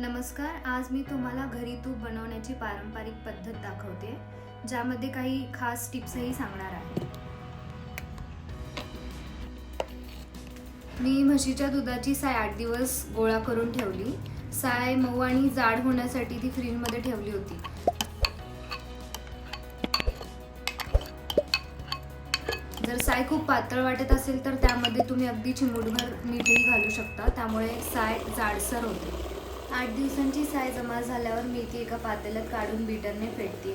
नमस्कार आज मी तुम्हाला घरी तूप बनवण्याची पारंपरिक पद्धत दाखवते ज्यामध्ये काही खास टिप्सही सांगणार आहे. मी म्हशीच्या दुधाची साय आठ दिवस गोळा करून ठेवली. साय मऊ आणि जाड होण्यासाठी ती फ्रीजमध्ये ठेवली होती. जर साय खूप पातळ वाटत असेल तर त्यामध्ये तुम्ही अगदी चिमूटभर मीठही घालू शकता. त्यामुळे साय जाडसर होते. आठ दिवसांची साय जमा झाल्यावर मी ती एका पातेल्यात काढून बीटरने फेटते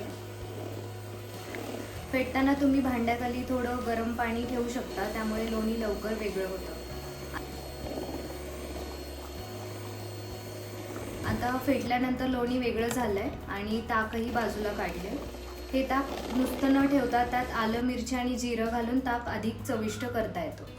फेटताना तुम्ही भांड्याखाली थोडं गरम पाणी ठेवू शकता त्यामुळे लोणी लवकर वेगळं होतं. आता फेटल्यानंतर लोणी वेगळं झालं आहे आणि ताकही बाजूला काढले हे ताक नुसतं न ठेवता त्यात आलं मिरची आणि जिरं घालून ताक अधिक चविष्ट करता येतो.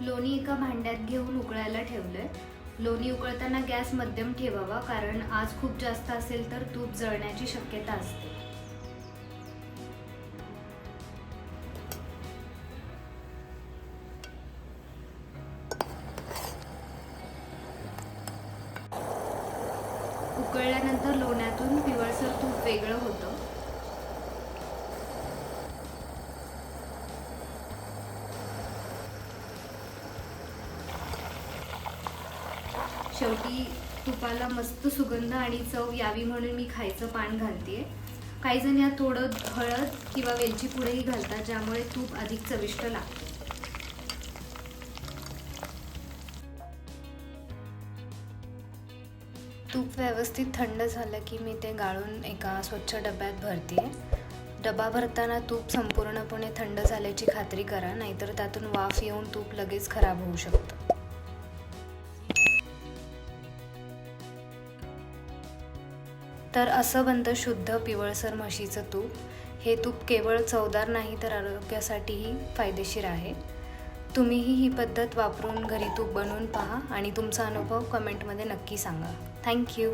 लोणी एका भांड्यात घेऊन उकळायला ठेवलंय. लोणी उकळताना गॅस मध्यम ठेवावा कारण आज खूप जास्त असेल तर तूप जळण्याची शक्यता असते. उकळल्यानंतर लोण्यातून पिवळसर तूप वेगळं होतं. शेवटी तुपाला मस्त सुगंध आणि चव यावी म्हणून मी खायचं पान घालते काही जण यात थोडं हळद किंवा वेलची पुढेही घालतात ज्यामुळे तूप अधिक चविष्ट लागते. तूप व्यवस्थित थंड झालं की मी ते गाळून एका स्वच्छ डब्यात भरते डबा भरताना तूप संपूर्णपणे थंड झाल्याची खात्री करा नाहीतर त्यातून वाफ येऊन तूप लगेच खराब होऊ शकतं. तर असं बनतं शुद्ध पिवळसर म्हशीचं तूप. हे तूप केवळ चवदार नाही तर आरोग्यासाठीही फायदेशीर आहे. तुम्हीही ही पद्धत वापरून घरी तूप बनवून पहा आणि तुमचा अनुभव कमेंटमध्ये नक्की सांगा. थँक्यू.